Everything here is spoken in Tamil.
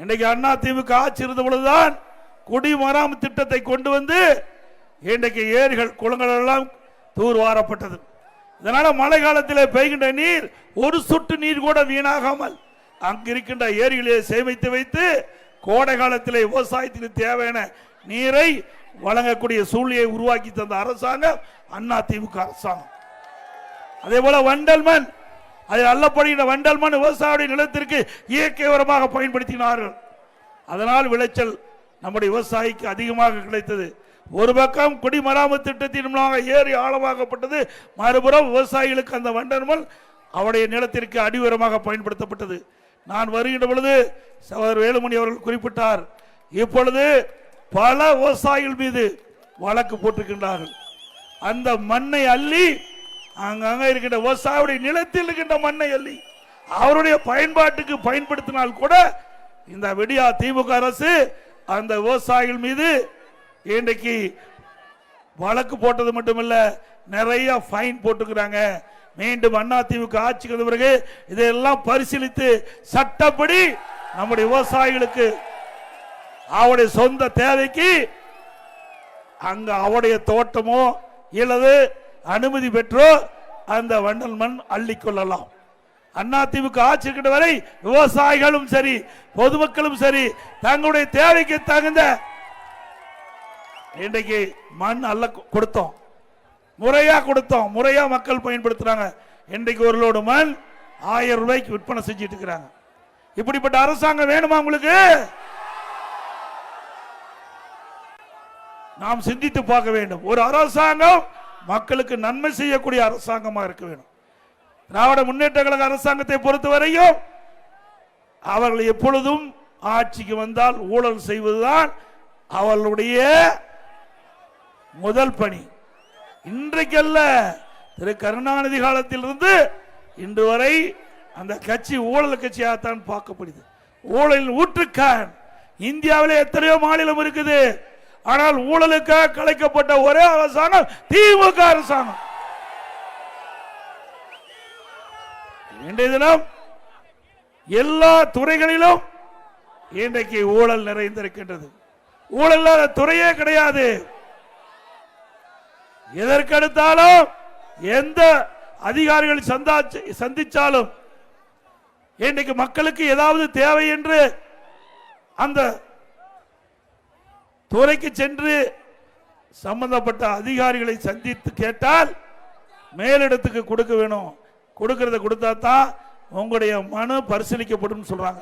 இன்றைக்கு அண்ணா திமுக ஆட்சி இருந்த பொழுதுதான் குடிமராம திட்டத்தை கொண்டு வந்து இன்றைக்கு ஏரிகள் குளங்கள் எல்லாம் தூர்வாரப்பட்டது இதனால மழை காலத்தில் பெய்கின்ற நீர் ஒரு சொட்டு நீர் கூட வீணாகாமல் அங்கு இருக்கின்ற ஏரிகளை சேமித்து வைத்து கோடை காலத்தில் விவசாயத்துக்கு தேவையான நீரை வழங்கக்கூடிய சூழ்நிலையை உருவாக்கி தந்த அரசாங்கம் அண்ணா திமுக அரசாங்கம். அதே போல வண்டல்மன் அது அதில் அள்ளப்படுகின்ற வண்டல் மண் விவசாய நிலத்திற்கு இயற்கை உரமாக பயன்படுத்தினார்கள். அதனால் விளைச்சல் நம்முடைய விவசாயிக்கு அதிகமாக கிடைத்தது. ஒரு பக்கம் குடிமராமத்து திட்டத்தின் மூலமாக ஏறி ஆழமாக்கப்பட்டது. மறுபுறம் விவசாயிகளுக்கு அந்த வண்டல் அவருடைய நிலத்திற்கு அடி உரமாக பயன்படுத்தப்பட்டது. நான் வருகின்ற பொழுது சகோதரர் வேலுமணி அவர்கள் குறிப்பிட்டார் இப்பொழுது பல விவசாயிகள் மீது வழக்கு போட்டிருக்கின்றார்கள். அந்த மண்ணை அள்ளி அங்கங்க இருக்கின்ற விவசாயுடைய நிலத்தில் இருக்கின்ற மண்ணை அள்ளி அவருடைய பயன்பாட்டுக்கு பயன்படுத்தினால் கூட இந்த விடியா திமுக அரசு அந்த விவசாயிகள் மீது இன்றைக்கு வழக்கு போட்டது மட்டுமல்ல நிறைய ஃபைன் போட்டுக்கிறாங்க. மீண்டும் அண்ணா திமுக ஆட்சிக்கு வந்த பிறகு இதையெல்லாம் பரிசீலித்து சட்டப்படி நம்முடைய விவசாயிகளுக்கு அவருடைய சொந்த தேவைக்கு அங்க அவருடைய தோட்டமோ இல்லது அனுமதி பெற்றோ அந்த வண்டல் மண் அள்ளிக்கொள்ளலாம் அண்ணா திமுக ஆட்சி இருக்கிற வரை விவசாயிகளும் சரி பொதுமக்களும் சரி தங்களுடைய தேவைக்கு தகுந்த இன்றைக்கு மண் அல்ல கொடுத்தோம். முறையா கொடுத்தோம். முறையா மக்கள் பயன்படுத்துறாங்க. இன்றைக்கு ஒரு லோடு மண் ஆயிரம் ரூபாய்க்கு விற்பனை செஞ்சுட்டு இருக்கிறாங்க. இப்படிப்பட்ட அரசாங்கம் வேணுமா உங்களுக்கு? நாம் சிந்தித்து பார்க்க வேண்டும். ஒரு அரசாங்கம் மக்களுக்கு நன்மை செய்யக்கூடிய அரசாங்கமாக இருக்க வேண்டும் திராவிட முன்னேற்ற கழக அரசாங்கத்தை பொறுத்தவரையும் அவர்கள் எப்பொழுதும் ஆட்சிக்கு வந்தால் ஊழல் செய்வதுதான் அவர்களுடைய முதல் பணி. இன்றைக்கல்ல திரு கருணாநிதி காலத்திலிருந்து இன்று வரை அந்த கட்சி ஊழல் கட்சியாகத்தான் பார்க்கப்படுது. ஊழலின் ஊற்றுக்கான். இந்தியாவில் எத்தனையோ மாநிலம் இருக்குது. ஆனால் ஊழலுக்காக கலைக்கப்பட்ட ஒரே அரசாங்கம் திமுக அரசாங்கம். இன்றைய தினம் எல்லா துறைகளிலும் இன்றைக்கு ஊழல் நிறைந்திருக்கின்றது. ஊழல் இல்லாத துறையே கிடையாது. எதற்கெடுத்தாலும் எந்த அதிகாரிகள் சந்தாச்சு சந்திச்சாலும் இன்றைக்கு மக்களுக்கு ஏதாவது தேவை என்று அந்த துறைக்கு சென்று சம்பந்தப்பட்ட அதிகாரிகளை சந்தித்து கேட்டால் மேலிடத்துக்கு கொடுக்க வேணும். கொடுக்கறத கொடுத்தா தான் உங்களுடைய மனு பரிசீலிக்கப்படும் சொல்றாங்க.